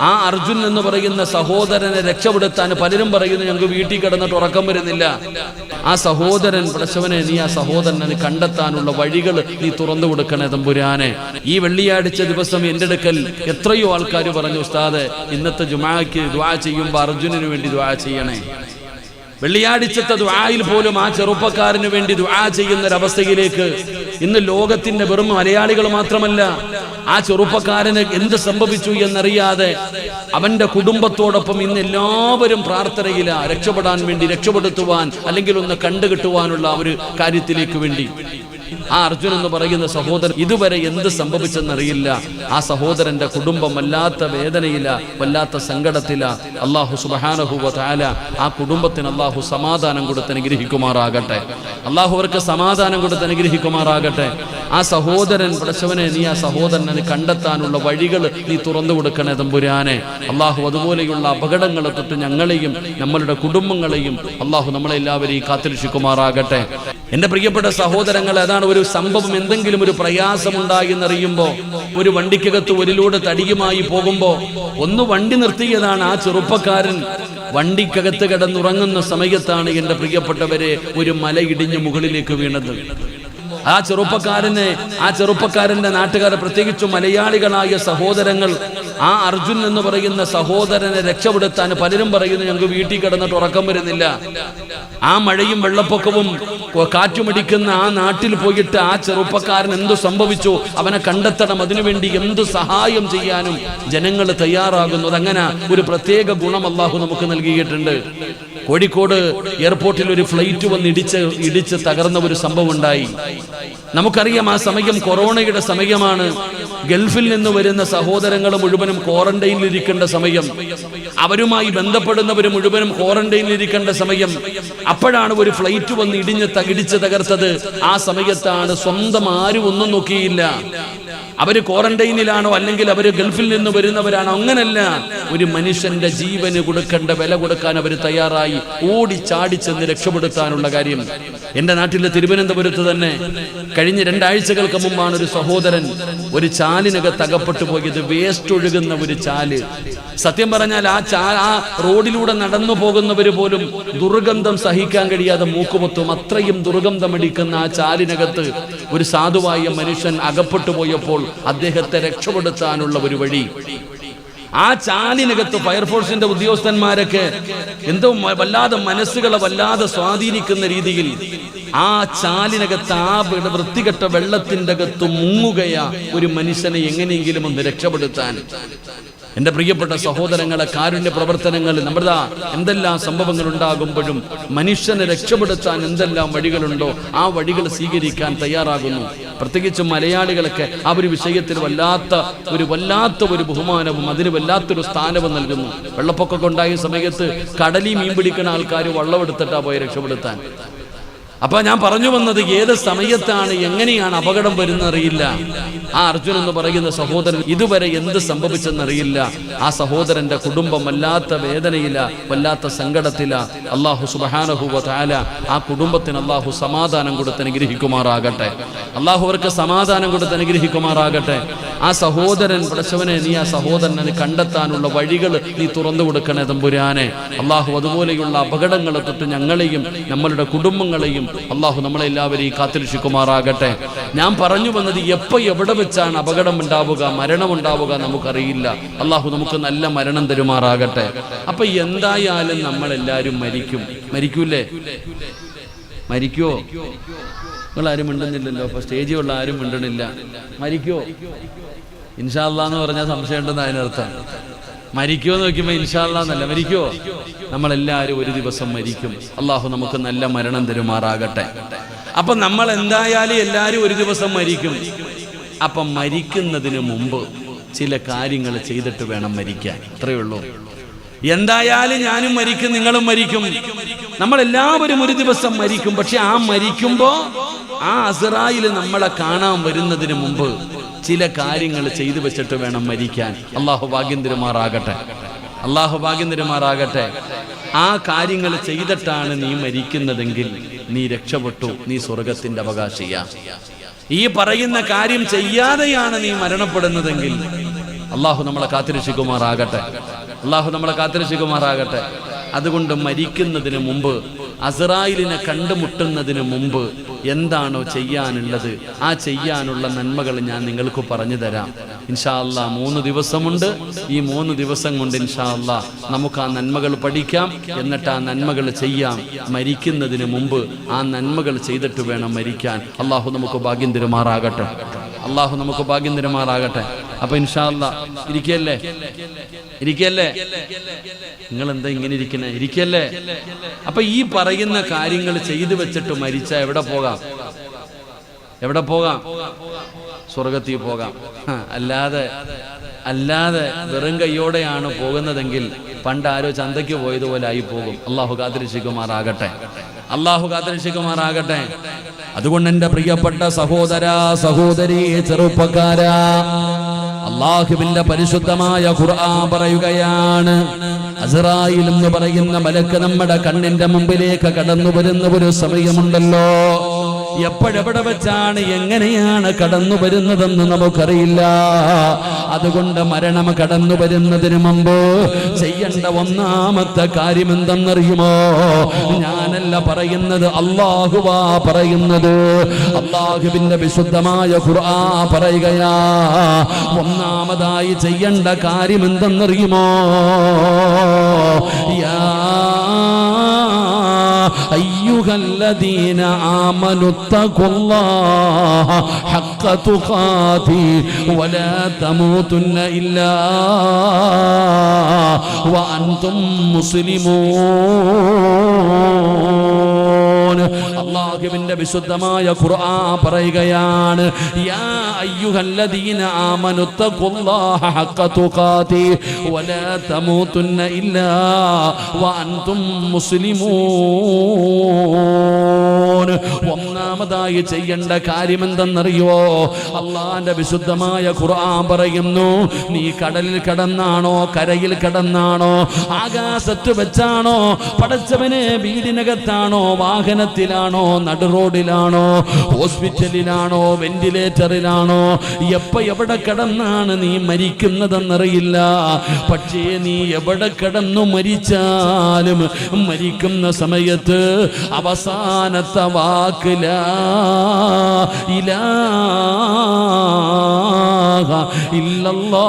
ആ അർജുൻ എന്ന് പറയുന്ന സഹോദരനെ രക്ഷപ്പെടുത്താൻ പലരും പറയുന്നു ഞങ്ങൾക്ക് വീട്ടിൽ കിടന്നിട്ട് ഉറക്കം വരുന്നില്ല. ആ സഹോദരൻ പ്രശവനെ നീ ആ സഹോദരനെ കണ്ടെത്താനുള്ള വഴികൾ നീ തുറന്നു കൊടുക്കണേ തമ്പുരാനെ. ഈ വെള്ളിയാഴ്ച ദിവസം എന്റെ അടുക്കൽ എത്രയോ ആൾക്കാർ പറഞ്ഞു ഉസ്താദ് ഇന്നത്തെ ജുമാക്ക് ദ്വാ ചെയ്യുമ്പോൾ അർജുനന് വേണ്ടി ദ്വാ ചെയ്യണേ. വെള്ളിയാഴ്ചത്തെ ദുആയിൽ പോലും ആ ചെറുപ്പക്കാരന് വേണ്ടി ദുആ ചെയ്യുന്ന ഒരവസ്ഥയിലേക്ക് ഇന്ന് ലോകത്തിന്റെ വെറും മലയാളികൾ മാത്രമല്ല ആ ചെറുപ്പക്കാരന് എന്ത് സംഭവിച്ചു എന്നറിയാതെ അവന്റെ കുടുംബത്തോടൊപ്പം ഇന്ന് എല്ലാവരും പ്രാർത്ഥനയില രക്ഷപ്പെടാൻ വേണ്ടി രക്ഷപ്പെടുത്തുവാൻ അല്ലെങ്കിൽ ഒന്ന് കണ്ടുകിട്ടുവാനുള്ള ഒരു കാര്യത്തിലേക്ക് വേണ്ടി. ആ അർജുൻ എന്ന് പറയുന്ന സഹോദരൻ ഇതുവരെ എന്ത് സംഭവിച്ചെന്നറിയില്ല. ആ സഹോദരന്റെ കുടുംബം വല്ലാത്ത വേദനയില വല്ലാത്ത സങ്കടത്തില. അള്ളാഹു സുബാനഹുവ താല ആ കുടുംബത്തിന് അള്ളാഹു സമാധാനം കൊടുത്ത് അനുഗ്രഹിക്കുമാറാകട്ടെ. അള്ളാഹു അവർക്ക് സമാധാനം കൊടുത്ത് അനുഗ്രഹിക്കുമാറാകട്ടെ. ആ സഹോദരൻ പ്രശവനെ നീ ആ സഹോദരനെ കണ്ടെത്താനുള്ള വഴികൾ നീ തുറന്നു കൊടുക്കണേ തമ്പുരാനെ. അള്ളാഹു അതുപോലെയുള്ള അപകടങ്ങളെ തൊട്ട് ഞങ്ങളെയും നമ്മളുടെ കുടുംബങ്ങളെയും അള്ളാഹു നമ്മളെല്ലാവരെയും കാത്തിരക്ഷിക്കുമാറാകട്ടെ. എന്റെ പ്രിയപ്പെട്ട സഹോദരങ്ങൾ അതാണ് ഒരു സംഭവം എന്തെങ്കിലും ഒരു പ്രയാസമുണ്ടായി എന്നറിയുമ്പോ ഒരു വണ്ടിക്കകത്ത് ഒരിലൂടെ തടിയുമായി പോകുമ്പോ ഒന്ന് വണ്ടി നിർത്തിയതാണ് ആ ചെറുപ്പക്കാരൻ. വണ്ടിക്കകത്ത് കിടന്നുറങ്ങുന്ന സമയത്താണ് എന്റെ പ്രിയപ്പെട്ടവരെ ഒരു മല ഇടിഞ്ഞ് മുകളിലേക്ക് വീണത്. ആ ചെറുപ്പക്കാരനെ ആ ചെറുപ്പക്കാരന്റെ നാട്ടുകാരെ പ്രത്യേകിച്ചും മലയാളികളായ സഹോദരങ്ങൾ ആ അർജുൻ എന്ന് പറയുന്ന സഹോദരനെ രക്ഷപ്പെടുത്താൻ പലരും പറയുന്നു ഞങ്ങൾക്ക് വീട്ടിൽ കിടന്നിട്ട് ഉറക്കം വരുന്നില്ല. ആ മഴയും വെള്ളപ്പൊക്കവും കാറ്റുമടിക്കുന്ന ആ നാട്ടിൽ പോയിട്ട് ആ ചെറുപ്പക്കാരൻ എന്തു സംഭവിച്ചു? അവനെ കണ്ടെത്തണം. അതിനുവേണ്ടി എന്ത് സഹായം ചെയ്യാനും ജനങ്ങൾ തയ്യാറാകുന്നു. അതങ്ങനെ ഒരു പ്രത്യേക ഗുണം അള്ളാഹു നമുക്ക് നൽകിയിട്ടുണ്ട്. കോഴിക്കോട് എയർപോർട്ടിൽ ഒരു ഫ്ലൈറ്റ് വന്ന് ഇടിച്ച് ഇടിച്ച് തകർന്ന ഒരു സംഭവം ഉണ്ടായി. നമുക്കറിയാം ആ സമയം കൊറോണയുടെ സമയമാണ്. ഗൾഫിൽ നിന്ന് വരുന്ന സഹോദരങ്ങൾ മുഴുവനും ക്വാറന്റൈനിൽ ഇരിക്കേണ്ട സമയം. അവരുമായി ബന്ധപ്പെടുന്നവർ മുഴുവനും ക്വാറന്റൈനിൽ ഇരിക്കേണ്ട സമയം. അപ്പോഴാണ് ഒരു ഫ്ലൈറ്റ് വന്ന് ഇടിഞ്ഞ് തകിടിച്ച് തകർത്തത്. ആ സമയത്താണ് സ്വന്തം ആരും ഒന്നും നോക്കിയില്ല. അവർ ക്വാറന്റൈനിലാണോ അല്ലെങ്കിൽ അവർ ഗൾഫിൽ നിന്ന് വരുന്നവരാണോ? അങ്ങനല്ല. ഒരു മനുഷ്യന്റെ ജീവന് കൊടുക്കേണ്ട വില കൊടുക്കാൻ അവർ തയ്യാറായി. ഓടി ചെന്ന് രക്ഷപ്പെടുത്താനുള്ള കാര്യം. എന്റെ നാട്ടിലെ തിരുവനന്തപുരത്ത് തന്നെ കഴിഞ്ഞ രണ്ടാഴ്ചകൾക്ക് മുമ്പാണ് ഒരു സഹോദരൻ ഒരു ചാലിനകത്ത് അകപ്പെട്ടു പോയത് വേസ്റ്റ് ഒഴുകുന്ന ഒരു ചാൽ. സത്യം പറഞ്ഞാൽ ആ ചാ ആ റോഡിലൂടെ നടന്നു പോകുന്നവര് പോലും ദുർഗന്ധം സഹിക്കാൻ കഴിയാതെ മൂക്കുമൊത്തും അത്രയും ദുർഗന്ധം അടിക്കുന്ന ആ ചാലിനകത്ത് ഒരു സാധുവായ മനുഷ്യൻ അകപ്പെട്ടു പോയപ്പോൾ അദ്ദേഹത്തെ രക്ഷപ്പെടുത്താനുള്ള ഒരു വഴി. ആ ചാലിനകത്ത് ഫയർഫോഴ്സിന്റെ ഉദ്യോഗസ്ഥന്മാരൊക്കെ എന്തോ വല്ലാതെ മനസ്സുകളെ വല്ലാതെ സ്വാധീനിക്കുന്ന രീതിയിൽ ആ ചാലിനകത്ത് ആ വൃത്തികെട്ട വെള്ളത്തിന്റെ അകത്ത് മുങ്ങുകയാ ഒരു മനുഷ്യനെ എങ്ങനെയെങ്കിലും ഒന്ന് രക്ഷപ്പെടുത്താൻ. എന്റെ പ്രിയപ്പെട്ട സഹോദരങ്ങളെ കാരുണ്യ പ്രവർത്തനങ്ങൾ നമ്മുടെ എന്തെല്ലാം സംഭവങ്ങൾ ഉണ്ടാകുമ്പോഴും മനുഷ്യനെ രക്ഷപ്പെടുത്താൻ എന്തെല്ലാം വഴികളുണ്ടോ ആ വഴികൾ സ്വീകരിക്കാൻ തയ്യാറാകുന്നു. പ്രത്യേകിച്ച് മലയാളികളൊക്കെ ആ ഒരു വിഷയത്തിൽ വല്ലാത്ത ഒരു വല്ലാത്ത ഒരു ബഹുമാനവും അതിന് വല്ലാത്തൊരു സ്ഥാനവും നൽകുന്നു. വെള്ളപ്പൊക്കമൊക്കെ ഉണ്ടായ സമയത്ത് കടലിൽ മീൻ പിടിക്കുന്ന ആൾക്കാർ വള്ളമെടുത്തിട്ടാ പോയി രക്ഷപ്പെടുത്താൻ. അപ്പൊ ഞാൻ പറഞ്ഞു വന്നത് ഏത് സമയത്താണ് എങ്ങനെയാണ് അപകടം വരുന്നറിയില്ല ആ അർജുൻ എന്ന് പറയുന്ന സഹോദരൻ ഇതുവരെ എന്ത് സംഭവിച്ചെന്നറിയില്ല. ആ സഹോദരന്റെ കുടുംബം വല്ലാത്ത വേദനയില വല്ലാത്ത സങ്കടത്തില. അള്ളാഹു സുബാനഹുവ താല ആ കുടുംബത്തിന് അള്ളാഹു സമാധാനം കൊടുത്ത് അനുഗ്രഹിക്കുമാറാകട്ടെ. അള്ളാഹു അവർക്ക് സമാധാനം കൊടുത്ത് അനുഗ്രഹിക്കുമാറാകട്ടെ. ആ സഹോദരൻ പ്രശവനെ നീ ആ സഹോദരനെ കണ്ടെത്താനുള്ള വഴികൾ നീ തുറന്നു കൊടുക്കണേ തമ്പുരാനെ. അള്ളാഹു അതുപോലെയുള്ള അപകടങ്ങൾ തൊട്ട് ഞങ്ങളെയും നമ്മളുടെ കുടുംബങ്ങളെയും അള്ളാഹു നമ്മളെല്ലാവരെയും കാത്തിരക്ഷിക്കുമാറാകട്ടെ. ഞാൻ പറഞ്ഞു വന്നത് എപ്പോ എവിടെ വെച്ചാണ് അപകടം ഉണ്ടാവുക മരണം ഉണ്ടാവുക നമുക്കറിയില്ല. അള്ളാഹു നമുക്ക് നല്ല മരണം തരുമാറാകട്ടെ. അപ്പൊ എന്തായാലും നമ്മളെല്ലാവരും മരിക്കും. മരിക്കൂലേ? മരിക്കോ? നിങ്ങൾ ആരും മിണ്ടുന്നില്ലല്ലോ. അപ്പൊ സ്റ്റേജിലുള്ള ആരും മിണ്ടണില്ല. മരിക്കുവോ ഇൻഷാല്ല എന്ന് പറഞ്ഞാൽ സംശയം ഉണ്ടെന്ന് അതിനർത്ഥം. മരിക്കുമോ എന്ന് നോക്കുമ്പോൾ ഇൻഷാല്ല എന്നല്ല. മരിക്കുമോ നമ്മളെല്ലാവരും ഒരു ദിവസം മരിക്കും. അള്ളാഹു നമുക്ക് നല്ല മരണം തരുമാറാകട്ടെ. അപ്പൊ നമ്മൾ എന്തായാലും എല്ലാവരും ഒരു ദിവസം മരിക്കും. അപ്പൊ മരിക്കുന്നതിന് മുമ്പ് ചില കാര്യങ്ങൾ ചെയ്തിട്ട് വേണം മരിക്കാൻ. ഇത്രയേ ഉള്ളൂ. എന്തായാലും ഞാനും മരിക്കും നിങ്ങളും മരിക്കും. നമ്മൾ എല്ലാവരും ഒരു ദിവസം മരിക്കും. പക്ഷെ ആ മരിക്കുമ്പോ ആ അസറായിൽ നമ്മളെ കാണാൻ വരുന്നതിന് മുമ്പ് ചില കാര്യങ്ങൾ ചെയ്തു വെച്ചിട്ട് വേണം മരിക്കാൻ. അള്ളാഹു ഭാഗ്യം അള്ളാഹു ഭാഗ്യം ആ കാര്യങ്ങൾ ചെയ്തിട്ടാണ് നീ മരിക്കുന്നതെങ്കിൽ നീ രക്ഷപ്പെട്ടു നീ സ്വർഗത്തിന്റെ അവകാശിയ. ഈ പറയുന്ന കാര്യം ചെയ്യാതെയാണ് നീ മരണപ്പെടുന്നതെങ്കിൽ അള്ളാഹു നമ്മളെ കാത്തിരക്ഷിക്കുമാറാകട്ടെ. അള്ളാഹു നമ്മളെ കാത്തിരക്ഷിക്കുമാറാകട്ടെ. അതുകൊണ്ട് മരിക്കുന്നതിന് മുമ്പ് അസറായിലിനെ കണ്ടുമുട്ടുന്നതിന് മുമ്പ് എന്താണോ ചെയ്യാനുള്ളത് ആ ചെയ്യാനുള്ള നന്മകൾ ഞാൻ നിങ്ങൾക്ക് പറഞ്ഞു തരാം. ഇൻഷാല്ല മൂന്ന് ദിവസമുണ്ട്. ഈ മൂന്ന് ദിവസം കൊണ്ട് ഇൻഷാല്ല നമുക്ക് ആ നന്മകൾ പഠിക്കാം. എന്നിട്ട് ആ നന്മകൾ ചെയ്യാം. മരിക്കുന്നതിന് മുമ്പ് ആ നന്മകൾ ചെയ്തിട്ട് വേണം മരിക്കാൻ. അള്ളാഹു നമുക്ക് ഭാഗ്യം തിരുമാറാകട്ടെ. അള്ളാഹു നമുക്ക് ഭാഗ്യം തരുമാറാകട്ടെ. അപ്പൊ ഇൻഷാല്ല ഇരിക്കല്ലേ ഇരിക്കല്ലേ നിങ്ങൾ എന്താ ഇങ്ങനെ ഇരിക്കുന്നത് ഇരിക്കല്ലേ അപ്പൊ ഈ പറയുന്ന കാര്യങ്ങൾ ചെയ്തു വെച്ചിട്ട് മരിച്ച എവിടെ പോകാം? എവിടെ പോകാം? സ്വർഗത്തിൽ പോകാം. അല്ലാതെ അല്ലാതെ വെറും കയ്യോടെയാണ് പോകുന്നതെങ്കിൽ പണ്ട് ആരോ ചന്തയ്ക്ക് പോയതുപോലെ ആയി പോകും. അള്ളാഹു കാത്തിരക്ഷിക്കുമാറാകട്ടെ. അള്ളാഹു കാത്തിരക്ഷിക്കുമാറാകട്ടെ. അതുകൊണ്ട് എന്റെ പ്രിയപ്പെട്ട സഹോദര സഹോദരി ചെറുപ്പക്കാരാ അള്ളാഹുവിന്റെ പരിശുദ്ധമായ ഖുർആൻ പറയുകയാണ്. അസറായിൽ എന്ന് പറയുന്ന മലക്ക് നമ്മുടെ കണ്ണിന്റെ മുമ്പിലേക്ക് കടന്നു വരുന്ന ഒരു സമയമുണ്ടല്ലോ. എപ്പോഴെവിടെ വെച്ചാണ് എങ്ങനെയാണ് കടന്നു വരുന്നതെന്ന് നമുക്കറിയില്ല. അതുകൊണ്ട് മരണം കടന്നു വരുന്നതിന് മുമ്പ് ചെയ്യേണ്ട ഒന്നാമത്തെ കാര്യം എന്തെന്നറിയുമോ? ഞാനല്ല പറയുന്നത് അള്ളാഹുവാ പറയുന്നത്. അള്ളാഹുവിന്റെ വിശുദ്ധമായ ഖുർആ പറയുകയാ ഒന്നാമതായി ചെയ്യേണ്ട കാര്യം എന്തെന്നറിയുമോ? യാ أيها الذين آمنوا اتقوا الله حق تقاته ولا تموتن إلا وأنتم مسلمون. അള്ളാഹുവിന്റെ വിശുദ്ധമായ ഖുർആൻ പറയുകയാണ് യാ അയ്യുഹല്ലദീന ആമനു തഖുല്ലാഹ ഹഖ തുഖാതി വലാ തമൂതുന്ന ഇല്ലാ വഅൻതും മുസ്ലിമൂൻ. ഒന്നാമതായി ചെയ്യേണ്ട കാര്യം എന്തെന്നറിയോ അള്ളാന്റെ വിശുദ്ധമായ ഖുർആൻ പറയുന്നു നീ കടലിൽ കടന്നാണോ കരയിൽ കടന്നാണോ ആകാശത്ത് വെച്ചാണോ പടച്ചവനെ വീടിനകത്താണോ വാഹനത്തിലാണോ നടു റോഡിലാണോ ഹോസ്പിറ്റലിലാണോ വെന്റിലേറ്ററിലാണോ എപ്പ എവിടെ കിടന്നാണ് നീ മരിക്കുന്നതെന്നറിയില്ല. പക്ഷേ നീ എവിടെ കിടന്നു മരിച്ചാലും മരിക്കുന്ന സമയത്ത് അവസാനത്തെ വാക്കില ഇല്ലല്ലാ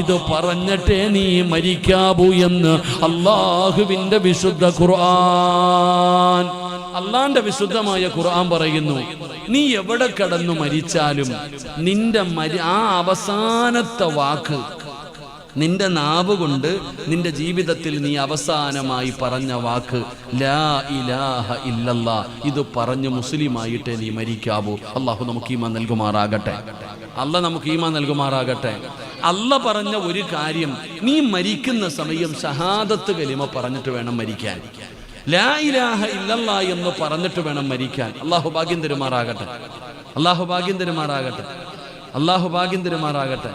ഇത് പറഞ്ഞിട്ടേ നീ മരിക്കാവൂ എന്ന് അള്ളാഹുവിന്റെ വിശുദ്ധ ഖുർആൻ. അള്ളാന്റെ വിശുദ്ധമായ ഖുർആൻ പറയുന്നു നീ എവിടെ കടന്നു മരിച്ചാലും നിന്റെ ആ അവസാനത്തെ വാക്ക് നിന്റെ നാവ് കൊണ്ട് നിന്റെ ജീവിതത്തിൽ നീ അവസാനമായി പറഞ്ഞ വാക്ക് ലാ ഇലാഹ ഇല്ലല്ലാ ഇത് പറഞ്ഞു മുസ്ലിമായിട്ട് നീ മരിക്കാവൂ. അള്ളാഹു നമുക്ക് ഈമാൻ നൽകുമാറാകട്ടെ. അല്ല നമുക്ക് ഈമാൻ നൽകുമാറാകട്ടെ. അല്ല പറഞ്ഞ ഒരു കാര്യം നീ മരിക്കുന്ന സമയം ഷഹാദത്ത് കലിമ പറഞ്ഞിട്ട് വേണം മരിക്കാൻ. ലാ ഇലാഹ ഇല്ലല്ലാ എന്ന് പറഞ്ഞിട്ട് വേണം മരിക്കാൻ. അള്ളാഹു ഭാഗ്യം തരുമാറാകട്ടെ. അള്ളാഹു ഭാഗ്യം തരുമാറാകട്ടെ. അള്ളാഹു ഭാഗ്യം തരുമാറാകട്ടെ.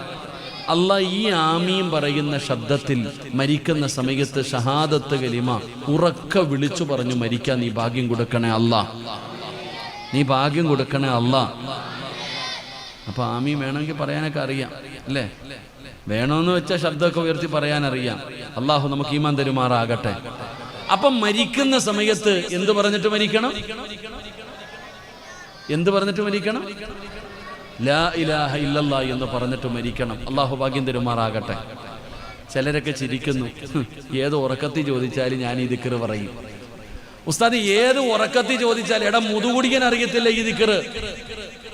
അല്ല ഈ ആമീം പറയുന്ന ശബ്ദത്തിൽ മരിക്കുന്ന സമയത്ത് ഷഹാദത്ത് കലിമ ഉറക്ക വിളിച്ചു പറഞ്ഞു മരിക്കാൻ നീ ഭാഗ്യം കൊടുക്കണേ അല്ല. നീ ഭാഗ്യം കൊടുക്കണേ അല്ല. അപ്പൊ ആമീം വേണമെങ്കിൽ പറയാനൊക്കെ അറിയാം. അല്ലേ? വേണമെന്ന് വെച്ച ശബ്ദമൊക്കെ ഉയർത്തി പറയാൻ അറിയാം അള്ളാഹു നമുക്ക് ഈമാൻ തരുമാറാകട്ടെ. അപ്പം മരിക്കുന്ന സമയത്ത് എന്ത് പറഞ്ഞിട്ട് മരിക്കണം? എന്ത് പറഞ്ഞിട്ട് മരിക്കണം? ലാ ഇലാഹ ഇല്ലല്ലാ എന്ന് പറഞ്ഞിട്ട് മരിക്കണം. അള്ളാഹു ഭാഗ്യം തരുമാറാകട്ടെ. ചിലരൊക്കെ ചിരിക്കുന്നു. ഏത് ഉറക്കത്തിൽ ചോദിച്ചാലും ഞാൻ ഈ ദിക്കറ് പറയും. ഉസ്താദ് ഏത് ഉറക്കത്തിൽ ചോദിച്ചാൽ എടാ മുതുകുടിക്കാൻ അറിയത്തില്ല ഈ ദിക്കറ്?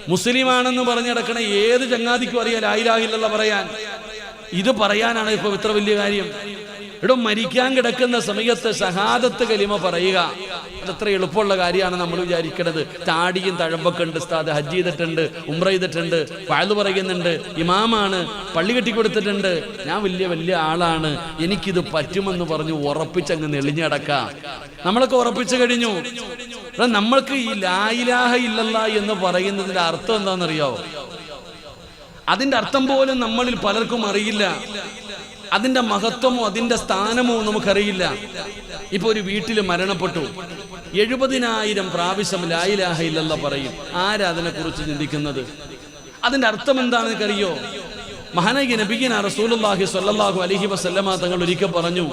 മുസ്ലിമാണെന്ന് പറഞ്ഞിടക്കണ ഏത് ചങ്ങാതിക്കും അറിയാം ലായിലാഹില്ല പറയാൻ. ഇത് പറയാനാണ് ഇപ്പൊ ഇത്ര വലിയ കാര്യം. ഇവിടെ മരിക്കാൻ കിടക്കുന്ന സമയത്ത് ഷഹാദത്ത് കലിമ പറയുക. അതത്ര എളുപ്പമുള്ള കാര്യമാണ് നമ്മൾ വിചാരിക്കുന്നത് താടിയും തഴമ്പൊക്കെ ഉണ്ട് ഉസ്താദ്. ഹജ്ജ് ചെയ്തിട്ടുണ്ട് ഉംറ ചെയ്തിട്ടുണ്ട് വാഴ് പറയുന്നുണ്ട്. ഇമാമാണ് പള്ളി കെട്ടി കൊടുത്തിട്ടുണ്ട് ഞാൻ വലിയ വലിയ ആളാണ്. എനിക്കിത് പറ്റുമെന്ന് പറഞ്ഞു ഉറപ്പിച്ചങ്ങ് നെളിഞ്ഞു കിടക്കാം നമ്മളൊക്കെ ഉറപ്പിച്ചു കഴിഞ്ഞു. നമ്മൾക്ക് ഈ ലായിലാഹ ഇല്ലല്ല എന്ന് പറയുന്നതിന്റെ അർത്ഥം എന്താണെന്നറിയോ? അതിന്റെ അർത്ഥം പോലും നമ്മളിൽ പലർക്കും അറിയില്ല. അതിന്റെ മഹത്വമോ അതിന്റെ സ്ഥാനമോ നമുക്കറിയില്ല. ഇപ്പൊ ഒരു വീട്ടിൽ മരണപ്പെട്ടു. എഴുപതിനായിരം പ്രാവശ്യം ലായിലാഹ ഇല്ലല്ല പറയും. ആരാ കുറിച്ച് ചിന്തിക്കുന്നത്? അതിന്റെ അർത്ഥം എന്താണെന്ന് എനിക്കറിയോ? മഹാനായി നബിഗിന റസൂലുള്ളാഹി സ്വല്ലല്ലാഹു അലഹി വസല്ലമ തങ്ങൾ ഒരിക്കൽ പറഞ്ഞു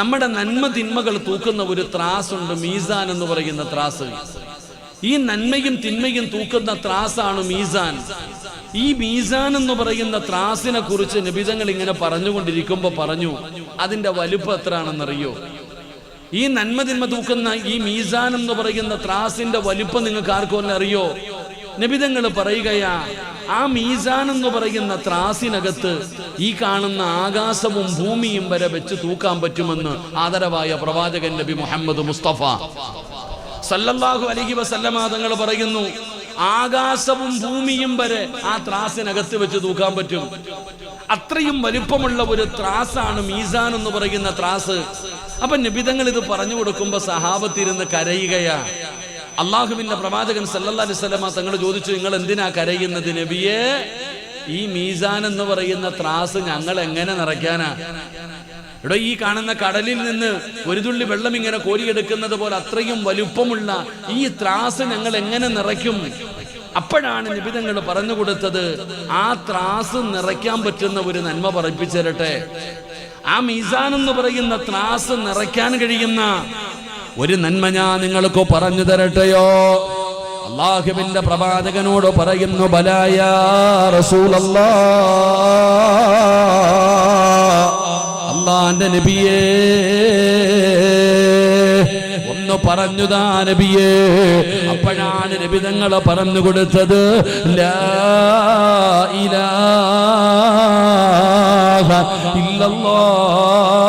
നമ്മുടെ നന്മ തിന്മകൾ തൂക്കുന്ന ഒരു ത്രാസ് ഉണ്ട് മീസാൻ എന്ന് പറയുന്ന ത്രാസ്. ഈ നന്മയും തിന്മയും തൂക്കുന്ന ത്രാസാണ് മീസാൻ. ഈ മീസാൻ എന്ന് പറയുന്ന ത്രാസിനെ കുറിച്ച് നിബിതങ്ങൾ ഇങ്ങനെ പറഞ്ഞുകൊണ്ടിരിക്കുമ്പോ പറഞ്ഞു അതിന്റെ വലുപ്പം എത്രയാണെന്നറിയോ? ഈ നന്മ തിന്മ തൂക്കുന്ന ഈ മീസാൻ എന്ന് പറയുന്ന ത്രാസിന്റെ വലുപ്പം നിങ്ങൾക്ക് ആർക്കും അറിയോ? നിബിതങ്ങൾ പറയുകയാ ആ മീസാൻ എന്ന് പറയുന്ന ത്രാസിനകത്ത് ഈ കാണുന്ന ആകാശവും ഭൂമിയും വരെ വെച്ച് തൂക്കാൻ പറ്റുമെന്ന് ആദരവായ പ്രവാചകൻ നബി മുഹമ്മദ് മുസ്തഫ സല്ലല്ലാഹു അലഹി വസല്ലമ തങ്ങൾ പറയുന്നു ആകാശവും ഭൂമിയും വരെ ആ ത്രാസിനകത്ത് വെച്ച് തൂക്കാൻ പറ്റും. അത്രയും വലിപ്പമുള്ള ഒരു ത്രാസാണ് മീസാൻ എന്ന് പറയുന്ന ത്രാസ്. അപ്പൊ നിബിതങ്ങൾ ഇത് പറഞ്ഞു കൊടുക്കുമ്പോ സഹാബത്തിരുന്ന് കരയുകയാ. അള്ളാഹുവിന്റെ പ്രവാചകൻ സല്ലല്ലാഹു അലൈഹി വസല്ലമ തങ്ങൾ ചോദിച്ചു നിങ്ങൾ എന്തിനാ കരയുന്നത് നബിയെ? ഈ മീസാൻ എന്ന് പറയുന്ന ത്രാസ് ഞങ്ങൾ എങ്ങനെ നിറയ്ക്കാനാ? ഇവിടെ ഈ കാണുന്ന കടലിൽ നിന്ന് ഒരു തുള്ളി വെള്ളം ഇങ്ങനെ കോരിയെടുക്കുന്നത് പോലെ അത്രയും വലുപ്പമുള്ള ഈ ത്രാസ് ഞങ്ങൾ എങ്ങനെ നിറയ്ക്കും? അപ്പോഴാണ് നിബിതങ്ങൾ പറഞ്ഞു കൊടുത്തത് ആ ത്രാസ് നിറയ്ക്കാൻ പറ്റുന്ന ഒരു നന്മ പറയിപ്പിച്ചിരട്ടെ ആ മീസാൻ എന്ന് പറയുന്ന ത്രാസ് നിറയ്ക്കാൻ കഴിയുന്ന ഒരു നന്മ ഞാൻ നിങ്ങൾക്ക് പറഞ്ഞു തരട്ടെയോ? അള്ളാഹുവിന്റെ പ്രവാചകനോട് പറയുന്നു ബലായ റസൂലല്ലാ. അള്ളാന്റെ നബിയേ? ഒന്ന് പറഞ്ഞുതാ നബിയേ. അപ്പോഴാണ് നബി തങ്ങളെ പറഞ്ഞു കൊടുത്തത് ലാ ഇലാഹ ഇല്ലല്ലാഹ്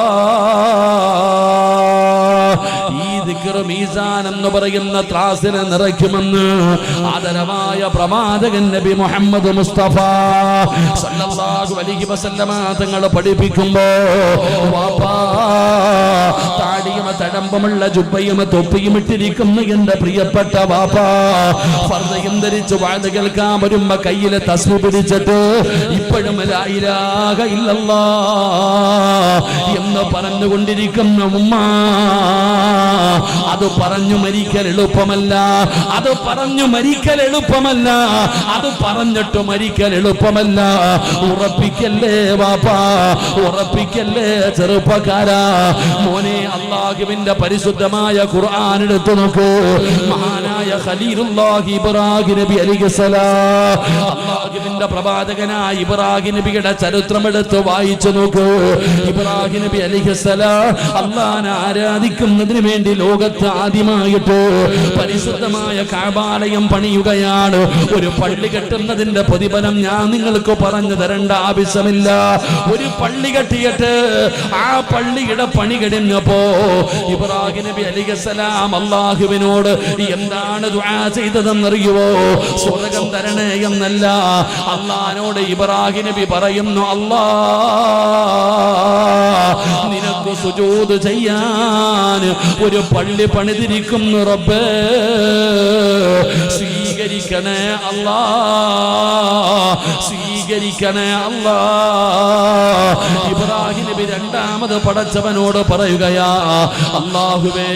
ഈ മീസാൻ എന്ന് പറയുന്ന ത്രാസിനെ നിറയ്ക്കുമെന്ന് ആദരവായ പ്രവാചകൻ നബി മുഹമ്മദ് മുസ്തഫ സല്ലല്ലാഹു അലൈഹി വസല്ലമ തങ്ങൾ പഠിപ്പിക്കുമ്പോ വാപ്പാ താടിയും തഴമ്പമുള്ള ജുബയും തൊപ്പിയും ഇട്ടിരിക്കുന്ന എന്റെ പ്രിയപ്പെട്ട വാപ്പാ. ഫർദയും ധരിച്ച് വാഴ കേൾക്കാൻ വരുമ്പോ കയ്യിലെ തസ്മി പിടിച്ചിട്ട് ഇപ്പോഴും ലാ ഇലാഹ ഇല്ലല്ലാ എന്ന് പറഞ്ഞുകൊണ്ടിരിക്കുന്ന ഉമ്മ. അത് പറഞ്ഞു മരിക്കൽ എളുപ്പമല്ല. അത് പറഞ്ഞു മരിക്കൽ എളുപ്പമല്ല. അത് പറഞ്ഞിട്ട് മരിക്കൽ എളുപ്പമല്ല. ഉറപ്പിക്കല്ലേ വാപ്പാ. ഉറപ്പിക്കല്ലേ ചെറുപ്പക്കാരാ. മോനെ അള്ളാഹുവിന്റെ പരിശുദ്ധമായ ഖുർആൻ എടുത്തു നോക്കൂ. മഹാനായ ഖലീലുല്ലാഹി ഇബ്രാഹിം നബി അലൈഹിസ്സലാം അള്ളാഹുവിന്റെ പ്രവാചകനായ ഇബ്രാഹിം നബിയുടെ ചരിത്രം എടുത്ത് വായിച്ചു നോക്കൂ. ഇബ്രാഹിം നബി അലൈഹിസ്സലാം അള്ളാഹനെ ആരാധിക്കുന്നതിന് വേണ്ടി ലോകത്ത് ആദ്യമായിട്ട് പരിശുദ്ധമായ കാബാലയം പണിയുകയാണ്. ഒരു പള്ളി കെട്ടുന്നതിന്റെ പ്രതിഫലം ഞാൻ നിങ്ങൾക്ക് പറഞ്ഞു തരേണ്ട ആവശ്യമില്ല. ഒരു പള്ളി കെട്ടിയിട്ട് ആ പള്ളിയുടെ പണി കഴിഞ്ഞപ്പോ ഇബ്രാഹിം നബി അലിഖലാം അള്ളാഹുവിനോട് എന്താണ് ദുആ ചെയ്തതെന്നറിയുവോ? സ്വർഗം തരണേ എന്നല്ല. അള്ളഹാനോട് ഇബ്രാഹിം നബി പറയുന്നു അല്ലാ നിനക്ക് സുജൂദ് ചെയ്യാൻ ഒരു പള്ളി പണിതിരിക്കുന്നു റബ്ബേ. സ്വീകരിക്കണേ അല്ലാ. സ്വീകരിക്കണേ അല്ലാ. ഇബ്രാഹിം നബി രണ്ടാമത് പടച്ചവനോട് പറയുകയാ അള്ളാഹുവേ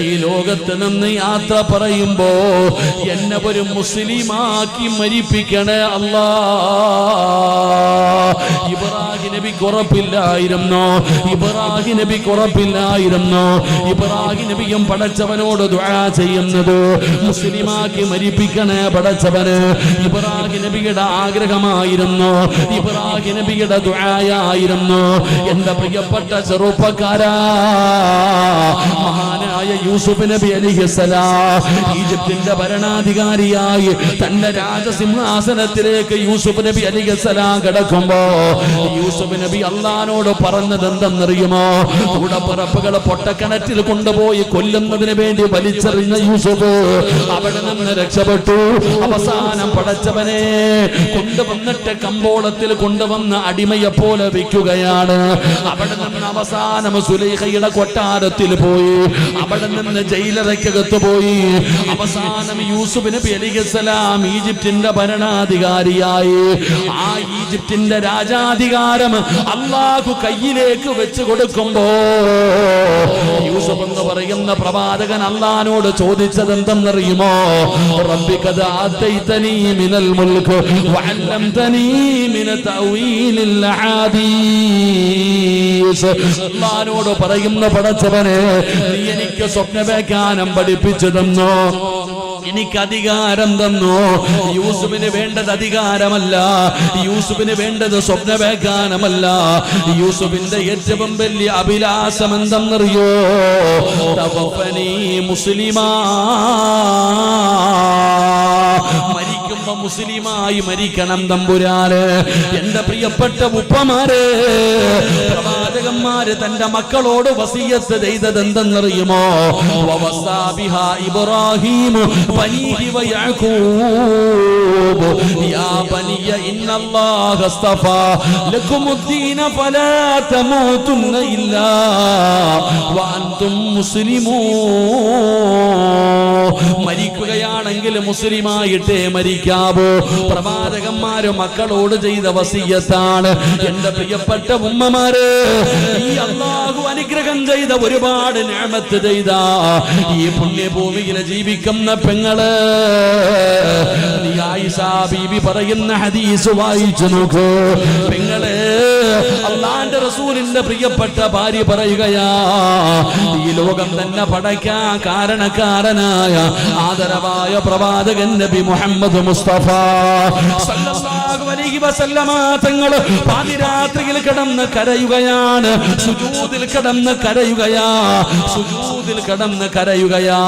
ഈ ലോകത്ത് നിന്ന് യാത്ര പറയുമ്പോ എന്നെ ഒരു മുസ്ലിമാക്കി മരിപ്പിക്കണേ അല്ലാ. ഇബ്രാഹിം നബി കുറപ്പില്ലായിരുന്നു? ഇബ്രാഹിം നബി കുറപ്പില്ലായിരുന്നു? ഇബ്രാഹിം നബിയും പടച്ചവനോട് ദുആ ചെയ്യുന്നത് മുസ്ലിമാക്കി മരിപ്പിക്കണേ പടച്ചവന്. ഇബ്രാഹിം നബിയുടെ ആഗ്രഹമായിരുന്നു ഇബ്രാഹിം നബിയുടെ ദുആയായിരുന്നു. എന്റെ പ്രിയപ്പെട്ട ചെറുപ്പക്കാരാ മഹാനായ യൂസുഫ് നബി ഈജിപ്തിന്റെ ഭരണാധികാരിയായി തന്റെ രാജസിംഹാസനത്തിലേക്ക് യൂസുഫ് നബി അലിഹിസലാം കിടക്കുമ്പോ യൂസുഫ് നബി അള്ളഹാനോട് പറഞ്ഞത് എന്തെന്നറിയുമോ? കൂടപ്പറപ്പുകളെ പൊട്ടക്കിണറ്റിൽ കൊണ്ടുപോയി കൊല്ലുന്നതിന് വേണ്ടി വലിച്ചെറിഞ്ഞ യൂസുഫ് അവിടെ നിന്ന് രക്ഷപ്പെട്ടു. അവസാനം പടച്ചവനെ കൊണ്ടുവന്നിട്ട് കമ്പോളത്തിൽ കൊണ്ടുവന്ന് അടിമയെ പോലെ വിൽക്കുകയാണ് അവിടെ നിന്ന് അവസാനം സുലൈഖയുടെ കൊട്ടാരത്തിൽ പോയി. അവിടെ നിന്ന് ജയിലറയ്ക്കകത്ത് പോയി. അവസാനം യൂസുഫ് നബി ഈജിപ്തിന്റെ ഭരണാധികാരിയായി. ആ ഈജിപ്തിന്റെ രാജാധികാരം അള്ളാഹു കയ്യിലേക്ക് വെച്ച് കൊടുക്കുമ്പോ യൂസഫ് പറയുന്ന പ്രവാചകൻ അള്ളഹാനോട് ചോദിച്ചത് എന്തെന്നറിയുമോ? റബ്ബിക്കത് ആത്തൈതനീ മിനൽ മുൽക്ക് വഅല്ലംതനീ മിന തഅവീലിൽ ഹദീസ് അള്ളഹാനോട് പറയുന്ന പടച്ചവനെ നീ എനിക്ക് സ്വപ്നവ്യാഖ്യാനം പഠിപ്പിച്ചു തന്നോ എനിക്ക് അധികാരം തന്നു. യൂസുഫിന് വേണ്ടത് അധികാരമല്ല. യൂസുഫിന് വേണ്ടത് സ്വപ്നവ്യാഖ്യാനമല്ല. യൂസുഫിന്റെ ഏറ്റവും വലിയ അഭിലാഷം എന്തെന്നറിയോ? മുസ്ലിമാ. മരിക്കുമ്പോ മുസ്ലിമായി മരിക്കണം തമ്പുരാന്. എന്റെ പ്രിയപ്പെട്ട ഉപ്പമാര് പ്രവാചകന്മാര് തന്റെ മക്കളോട് വസീയത്ത് ചെയ്തത് എന്തെന്നറിയുമോ ഇബ്രാഹിം ബനീഹി വയഅഖൂബ് യാ ബനിയ ഇന്നല്ലാഹ അസ്തഫാ. ലക്കുമുദ്ദീന ഫലാ തമൂതുന്ന ഇല്ലാ. വഅൻതും മുസ്ലിമൂൻ മരിക്കുകയാണെങ്കിൽ മുസ്ലിമായിട്ടേ മരിക്കാവൂ പ്രവാചകന്മാര് മക്കളോട് ചെയ്ത വസീയത്താണ്. എന്റെ പ്രിയപ്പെട്ട ഉമ്മമാര് ഈ അള്ളാഹു അനുഗ്രഹം ചെയ്ത ഒരുപാട് ഞാമത്ത് ചെയ്ത ഈ പുണ്യഭൂമിയിൽ ജീവിക്കുന്ന പെങ്ങൾ. ബീബി പറയുന്ന ഹദീസ് വായിച്ചു നോക്കൂ. പെങ്ങൾ അള്ളാന്റെ റസൂലിന്റെ പ്രിയപ്പെട്ട ഭാര്യ പറയുകയാ ഈ ലോകം തന്നെ പടയ്ക്കാൻ കാരണക്കാരനായ ആദരവായ പ്രവാചകൻ നബി മുഹമ്മദ് മുസ്തഫ. സല്ലല്ലാഹു അലൈഹി വസല്ലമ പാതിരാത്രിയിൽ കിടന്ന് കരയുകയാണ്. സുജൂദിൽ കിടന്ന് കരയുകയാ. സുജൂദിൽ കിടന്ന് കരയുകയാ.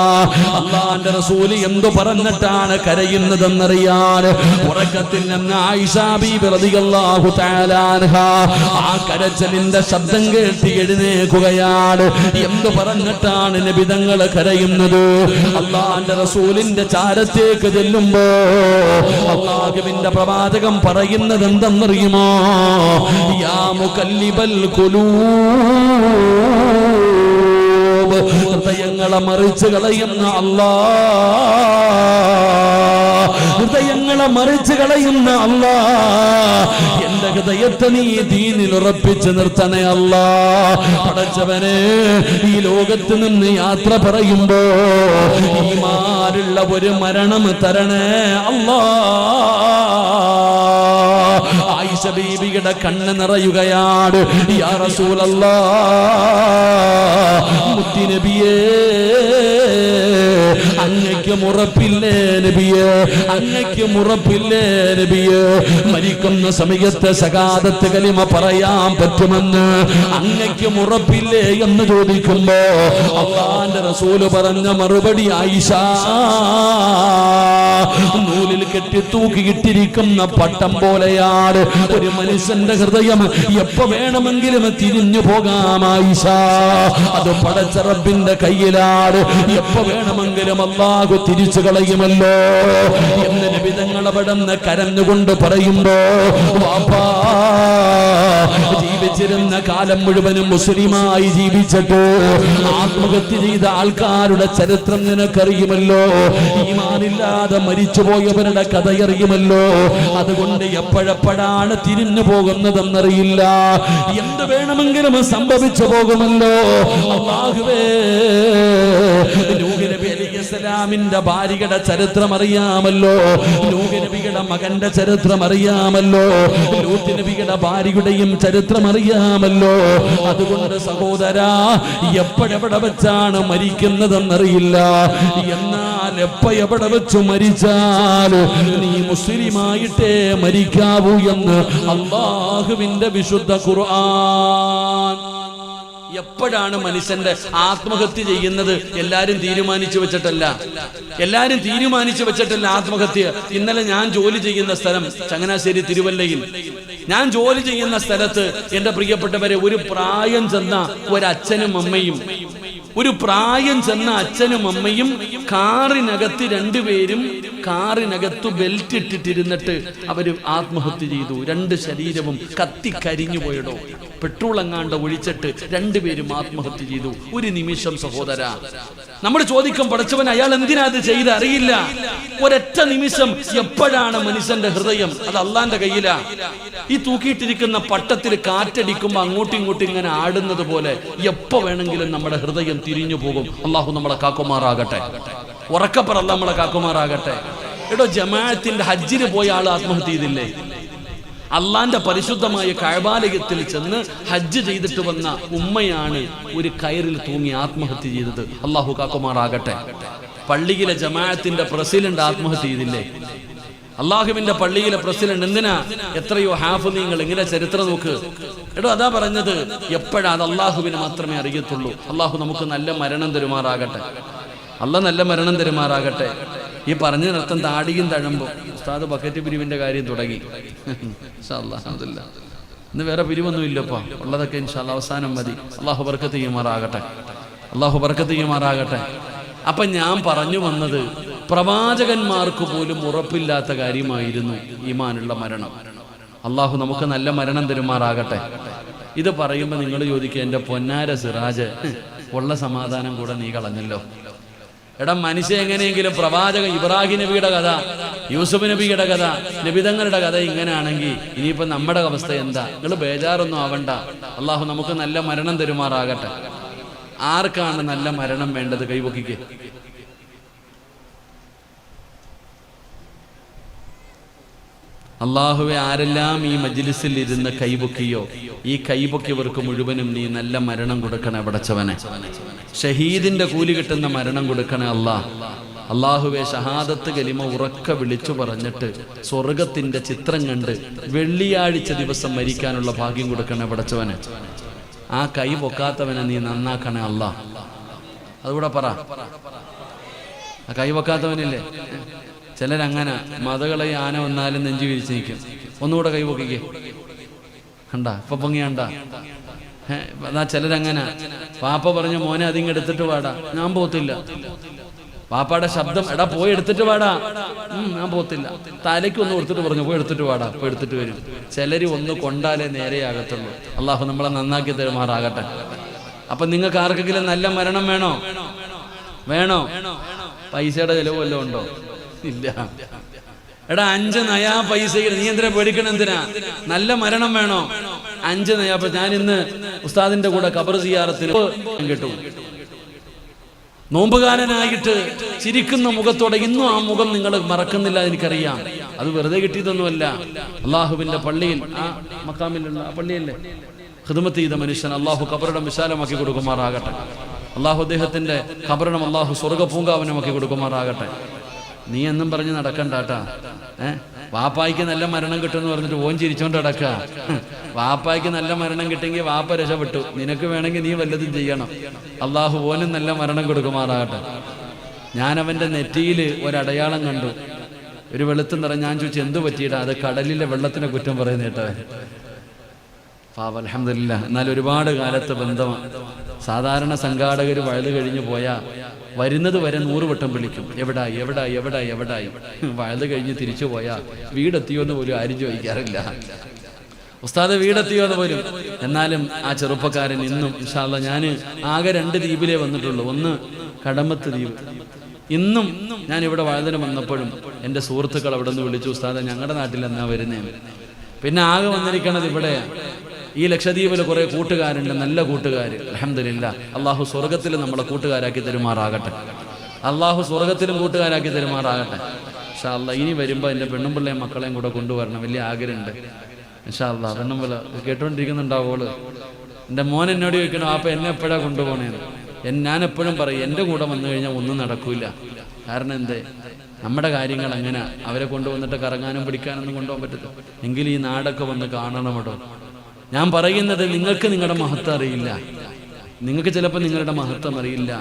അള്ളാന്റെ റസൂൽ എന്തു പറഞ്ഞിട്ടാണ് കരയുന്നതെന്നറിയാൻ? ഉറക്കത്തിൽ നിന്ന് ആയിഷ ബീബി റളിയല്ലാഹു തആല അൻഹ. ആ കരച്ചലിന്റെ ശബ്ദം കേട്ട് എഴുന്നേക്കുകയാണ് എന്തു പറഞ്ഞിട്ടാണ് നബിതങ്ങൾ കരയുന്നത്? അള്ളാന്റെ റസൂലിന്റെ ചാരത്തേക്ക് ചെല്ലുമ്പോ അള്ളാഹുവിന്റെ പ്രവാചകം പറയുന്നത് എന്തെന്നറിയുമോ യാമു കല്ലിബൽ കൊലൂ ഹൃദയങ്ങളെ മറിച്ച് കളയുന്ന അല്ലാ ഹൃദയങ്ങളെ മറിച്ച് കളയുന്ന അല്ല. എന്റെ ഹൃദയത്തെ നീ ദീനിൽ ഉറപ്പിച്ച് നിർത്തണേ അല്ല. പടച്ചവനെ ഈ ലോകത്ത് നിന്ന് യാത്ര പറയുമ്പോ ഈമാനുള്ള ഒരു മരണം തരണേ അല്ലാ. ആയിഷ ബീബിയുടെ കണ്ണ് നിറയുകയാണ്. യാ റസൂലല്ലാ മുത്തിനബിയേ അങ്ങയ്ക്ക് മുറപ്പില്ലേ നബിയേ? അങ്ങയ്ക്ക് മുറപ്പില്ലേ നബിയേ? മരിക്കുന്ന സമയത്ത് സകാദത്ത് കലിമ പറയാൻ പറ്റുമെന്ന് അങ്ങയ്ക്ക് മുറപ്പില്ലേ എന്ന് ചോദിക്കുമ്പോ അള്ളാന്റെ റസൂൽ പറഞ്ഞ മറുപടി ആയിഷ. നൂലിൽ കെട്ടി തൂക്കിയിട്ടിരിക്കുന്ന പട്ടം പോലെയാണ് ഒരു മനുഷ്യന്റെ ഹൃദയം. എപ്പോ വേണമെങ്കിലും തിരിഞ്ഞു പോകാം ആയിഷ. അത് പടച്ച റബ്ബിന്റെ കയ്യിലാണ്. എപ്പോ വേണമെങ്കിലും അള്ളാഹു തിരിച്ചു കളയുമല്ലോ എന്ന് നിബിതങ്ങൾ നിന്ന് കരഞ്ഞുകൊണ്ട് പറയുമ്പോ ജീവിച്ചിരുന്ന കാലം മുഴുവനും മുസ്ലിമായി ജീവിച്ചിട്ട് ആത്മഹത്യ ചെയ്ത ആൾക്കാരുടെ ചരിത്രം നിനക്കറിയുമല്ലോ? ഈമാനില്ലാതെ മരിച്ചുപോയവരുടെ കഥയറിയുമല്ലോ? അതുകൊണ്ട് എപ്പോഴെപ്പോഴാണ് തിരിഞ്ഞു പോകുന്നതെന്നറിയില്ല. എന്ത് വേണമെങ്കിലും സംഭവിച്ചു പോകുമല്ലോ? അള്ളാഹുവേ അലൈഹിസ്സലാമിന്റെ ഭാര്യയുടെ ചരിത്രം അറിയാമല്ലോ നബിയുടെ മകന്റെ ചരിത്രം അറിയാമല്ലോ നബിയുടെ ഭാര്യയുടെയും ചരിത്രം അറിയാമല്ലോ അതുകൊണ്ട് സഹോദര എപ്പോഴെവിടെ വെച്ചാണ് മരിക്കുന്നതെന്നറിയില്ല. എന്നാൽ എപ്പ എവിടെ വെച്ചു മരിച്ചാൽ നീ മുസ്ലിമായിട്ടേ മരിക്കാവൂ എന്ന് അള്ളാഹുവിന്റെ വിശുദ്ധ ഖുർആൻ എപ്പോഴാണ് മനുഷ്യന്റെ ആത്മഹത്യ ചെയ്യുന്നത്? എല്ലാരും തീരുമാനിച്ചു വെച്ചിട്ടല്ല. എല്ലാരും തീരുമാനിച്ചു വെച്ചിട്ടല്ല ആത്മഹത്യ. ഇന്നലെ ഞാൻ ജോലി ചെയ്യുന്ന സ്ഥലം ചങ്ങനാശ്ശേരി തിരുവല്ലയിൽ. ഞാൻ ജോലി ചെയ്യുന്ന സ്ഥലത്ത് എന്റെ പ്രിയപ്പെട്ടവരെ ഒരു പ്രായം ചെന്ന ഒരച്ഛനും അമ്മയും ഒരു പ്രായം ചെന്ന അച്ഛനും അമ്മയും കാറിനകത്ത് രണ്ടുപേരും കാറിനകത്ത് ബെൽറ്റ് ഇട്ടിട്ടിരുന്നിട്ട് അവർ ആത്മഹത്യ ചെയ്തു. രണ്ട് ശരീരവും കത്തിക്കരിഞ്ഞു പോയിടോ പെട്രോൾ എങ്ങാണ്ട് ഒഴിച്ചിട്ട് രണ്ടുപേരും ആത്മഹത്യ ചെയ്തു. ഒരു നിമിഷം സഹോദര നമ്മൾ ചോദിക്കും പഠിച്ചവൻ അയാൾ എന്തിനാ അത് ചെയ്ത് അറിയില്ല. ഒരൊറ്റ നിമിഷം എപ്പോഴാണ് മനുഷ്യന്റെ ഹൃദയം? അത് അള്ളാന്റെ കയ്യിലാ. ഈ തൂക്കിയിട്ടിരിക്കുന്ന പട്ടത്തിൽ കാറ്റടിക്കുമ്പോ അങ്ങോട്ടും ഇങ്ങോട്ടും ഇങ്ങനെ ആടുന്നത് പോലെ എപ്പോ വേണമെങ്കിലും നമ്മുടെ ഹൃദയം തിരിഞ്ഞു പോകും അള്ളാഹു നമ്മളെ കാക്കുമാറാകട്ടെ. ഉറക്കപ്പറല്ല നമ്മളെ കാക്കുമാറാകട്ടെ. എടോ ജമാഅത്തിന്റെ ഹജ്ജിന് പോയ ആൾ ആത്മഹത്യ ചെയ്തില്ലേ? അള്ളാന്റെ പരിശുദ്ധമായ കഴബാലയത്തിൽ ചെന്ന് ഹജ്ജ് ചെയ്തിട്ട് വന്ന ഉമ്മയാണ് ഒരു കയറിൽ തൂങ്ങി ആത്മഹത്യ ചെയ്തത്. അള്ളാഹു കാക്കുമാറാകട്ടെ. പള്ളിയിലെ ജമാഅത്തിന്റെ പ്രസിഡന്റ് ആത്മഹത്യ ചെയ്തില്ലേ? അള്ളാഹുവിന്റെ പള്ളിയിലെ പ്രസിഡന്റ് എന്തിനാ? എത്രയോ ഹാഫ് നിങ്ങൾ ഇങ്ങനെ ചരിത്രം നോക്ക്. എടോ അതാ പറഞ്ഞത്. എപ്പോഴാ അത് അള്ളാഹുവിന് മാത്രമേ അറിയത്തുള്ളൂ. അള്ളാഹു നമുക്ക് നല്ല മരണം തരുമാറാകട്ടെ. അല്ല നല്ല മരണം തരുമാറാകട്ടെ. ഈ പറഞ്ഞ നൃത്തം താടിയും തഴമ്പും. ഉസ്താദ് ബക്കറ്റ് പിരിവിന്റെ കാര്യം തുടങ്ങി. ഇന്ന് വേറെ പിരിവൊന്നും ഇല്ലപ്പോ. ഉള്ളതൊക്കെ ഇൻഷാല്ല അവസാനം മതി. അള്ളാഹു ബർക്കത്ത് ചെയ്യുമാറാകട്ടെ. അള്ളാഹു ബർക്കത്ത് ചെയ്യുമാറാകട്ടെ. അപ്പൊ ഞാൻ പറഞ്ഞു വന്നത് പ്രവാചകന്മാർക്ക് പോലും ഉറപ്പില്ലാത്ത കാര്യമായിരുന്നു ഈമാനുള്ള മരണം. അള്ളാഹു നമുക്ക് നല്ല മരണം തരുമാറാകട്ടെ. ഇത് പറയുമ്പോൾ നിങ്ങൾ ചോദിക്കുക എന്റെ പൊന്നാര സിറാജ് ഉള്ള സമാധാനം കൂടെ നീ കളഞ്ഞല്ലോ. എടാ മനുഷ്യ എങ്ങനെയെങ്കിലും പ്രവാചക ഇബ്രാഹിം നബിയുടെ കഥ യൂസുഫ് നബിയുടെ കഥ നബിതങ്ങളുടെ കഥ ഇങ്ങനെയാണെങ്കിൽ ഇനിയിപ്പോ നമ്മുടെ അവസ്ഥ എന്താ? നിങ്ങൾ ബേജാറൊന്നും ആവണ്ട. അള്ളാഹു നമുക്ക് നല്ല മരണം തരുമാറാകട്ടെ. ആർക്കാണ് നല്ല മരണം വേണ്ടത്? കൈവക്കിക്ക് അള്ളാഹുവെ ആരെല്ലാം ഈ മജ്ലിസിൽ ഇരുന്ന് കൈപൊക്കിയോ ഈ കൈപൊക്കിയവർക്ക് മുഴുവനും നീ നല്ല മരണം കൊടുക്കണേ അവിടച്ചവനെ ഷഹീദിന്റെ കൂലി കിട്ടുന്ന മരണം കൊടുക്കണേ അള്ളാ. അള്ളാഹുവെ ഷഹാദത്ത് കലിമ ഉറക്ക വിളിച്ചു പറഞ്ഞിട്ട് സ്വർഗത്തിന്റെ ചിത്രം കണ്ട് വെള്ളിയാഴ്ച ദിവസം മരിക്കാനുള്ള ഭാഗ്യം കൊടുക്കണേ അവിടച്ചവനെ ആ കൈ പൊക്കാത്തവനെ നീ നന്നാക്കണേ അള്ളാ. അതുകൂടെ പറ. ആ കൈ വെക്കാത്തവനില്ലേ ചിലരങ്ങനെ മതകളെ ആന വന്നാലും നെഞ്ചു വിരിച്ച് നിൽക്കും. ഒന്നുകൂടെ കൈ കണ്ടാ കണ്ട? ഇപ്പൊ പൊങ്ങിയണ്ട? എന്നാ ചിലരങ്ങനെ? പാപ്പ പറഞ്ഞു മോനെ അതിങ്ങ് എടുത്തിട്ട് വാടാ. ഞാൻ പോത്തില്ല. പാപ്പയുടെ ശബ്ദം എടാ പോയി എടുത്തിട്ട് വാടാ. ഞാൻ പോത്തില്ല. തലയ്ക്ക് ഒന്ന് കൊടുത്തിട്ട് പറഞ്ഞു പോയി എടുത്തിട്ട് വാടാ പോയി എടുത്തിട്ട് വരും. ചിലര് ഒന്ന് കൊണ്ടാലേ നേരെയാകത്തുള്ളൂ അള്ളാഹു നമ്മളെ നന്നാക്കി തരുമാറാകട്ടെ. അപ്പൊ നിങ്ങൾക്ക് ആർക്കെങ്കിലും നല്ല മരണം വേണോ? വേണോ? പൈസയുടെ ചെലവ് വല്ലതും ഉണ്ടോ? ഇല്ല. എടാ അഞ്ച് നയാ പൈസ നീ എന്തിനാ പേടിക്കണം എന്തിനാ? നല്ല മരണം വേണോ? അഞ്ച് നയാ പൈസ. ഞാൻ ഇന്ന് ഉസ്താദിന്റെ കൂടെ കബർ സിയാറത്തിന് കിട്ടും നോമ്പുകാരനായിട്ട് ചിരിക്കുന്ന മുഖത്തോടെ ഇന്നും ആ മുഖം നിങ്ങൾ മറക്കുന്നില്ല എനിക്കറിയാം. അത് വെറുതെ കിട്ടിയതൊന്നുമല്ല. അള്ളാഹുവിന്റെ പള്ളിയിൽ ആ മക്കാമിലുള്ള ആ പള്ളിയല്ലേ? ഹിദമത്ത് ചെയ്ത മനുഷ്യൻ അള്ളാഹു കബറിടം വിശാലമാക്കി കൊടുക്കുമാറാകട്ടെ. അള്ളാഹു അദ്ദേഹത്തിന്റെ കബറിടം അള്ളാഹു സ്വർഗ പൂങ്കാവനമാക്കി കൊടുക്കുമാറാകട്ടെ. നീ എന്നും പറഞ്ഞ് നടക്കണ്ടാട്ടാ. ഏ? വാപ്പായ്ക്ക് നല്ല മരണം കിട്ടുമെന്ന് പറഞ്ഞിട്ട് ഓൻ ചിരിച്ചോണ്ട് നടക്കുക വാപ്പായ്ക്ക് നല്ല മരണം കിട്ടിയെങ്കിൽ വാപ്പ രക്ഷപ്പെട്ടു. നിനക്ക് വേണമെങ്കിൽ നീ വല്ലതും ചെയ്യണം. അള്ളാഹു ഓനും നല്ല മരണം കൊടുക്കുമാറാകട്ടെ. ഞാൻ അവന്റെ നെറ്റിയിൽ ഒരടയാളം കണ്ടു. ഒരു വെളുത്തും നിറഞ്ഞ ഞാൻ ചോദിച്ചു എന്ത് പറ്റിയിട്ടാ അത് കടലിലെ വെള്ളത്തിനെ കുറ്റം പറയുന്ന കേട്ടോ. പാവ അലഹമില്ല എന്നാൽ ഒരുപാട് കാലത്ത് ബന്ധമാണ് സാധാരണ സംഘാടകർ വഴുതു കഴിഞ്ഞു പോയാ വരുന്നത് വരെ നൂറ് വട്ടം വിളിക്കും. എവിടായി എവിടായി എവിടായി എവിടായി? വയത് കഴിഞ്ഞ് തിരിച്ചു പോയാ വീടെത്തിയോ എന്ന് പോലും ആരും ചോദിക്കാറില്ല. ഉസ്താദ് വീടെത്തിയോ എന്ന് പോലും. എന്നാലും ആ ചെറുപ്പക്കാരൻ ഇന്നും ഇൻഷാല്ല ഞാൻ ആകെ രണ്ട് ദ്വീപിലേ വന്നിട്ടുള്ളൂ. ഒന്ന് കടമത്ത് ദ്വീപ്. ഇന്നും ഞാൻ ഇവിടെ വഴുതന വന്നപ്പോഴും എന്റെ സുഹൃത്തുക്കൾ അവിടെ നിന്ന് വിളിച്ചു ഉസ്താദ് ഞങ്ങളുടെ നാട്ടിൽ എന്നാ വരുന്നേ? പിന്നെ ആകെ വന്നിരിക്കണത് ഇവിടെ. ഈ ലക്ഷദ്വീപിൽ കുറെ കൂട്ടുകാരുണ്ട് നല്ല കൂട്ടുകാർ അലഹമില്ല അള്ളാഹു സ്വർഗത്തിൽ നമ്മളെ കൂട്ടുകാരാക്കി തരുമാറാകട്ടെ. അള്ളാഹു സ്വർഗത്തിലും കൂട്ടുകാരാക്കി തരുമാറാകട്ടെ. പക്ഷേ അല്ല ഇനി വരുമ്പോൾ എന്റെ പെണ്ണും പിള്ളയും മക്കളെയും കൂടെ കൊണ്ടുവരണം. വലിയ ആഗ്രഹമുണ്ട്. പക്ഷെ അല്ല പെണ്ണും പിള്ള കേട്ടോണ്ടിരിക്കുന്നുണ്ടാവോൾ എന്റെ മോൻ എന്നോട് ചോദിക്കണം അപ്പം എന്നെ എപ്പോഴാണ് കൊണ്ടുപോകണേന്ന് ഞാൻ എപ്പോഴും പറയും എന്റെ കൂടെ വന്നു കഴിഞ്ഞാൽ ഒന്നും നടക്കൂല. കാരണം എന്തേ? നമ്മുടെ കാര്യങ്ങൾ അങ്ങനെ അവരെ കൊണ്ടുവന്നിട്ട് കറങ്ങാനും പിടിക്കാനൊന്നും കൊണ്ടുപോകാൻ പറ്റത്തില്ല. എങ്കിൽ ഈ നാടൊക്കെ വന്ന് കാണണം കേട്ടോ. ഞാൻ പറയുന്നത് നിങ്ങൾക്ക് നിങ്ങളുടെ മഹത്വം അറിയില്ല. നിങ്ങൾക്ക് ചിലപ്പോൾ നിങ്ങളുടെ മഹത്വം അറിയില്ല.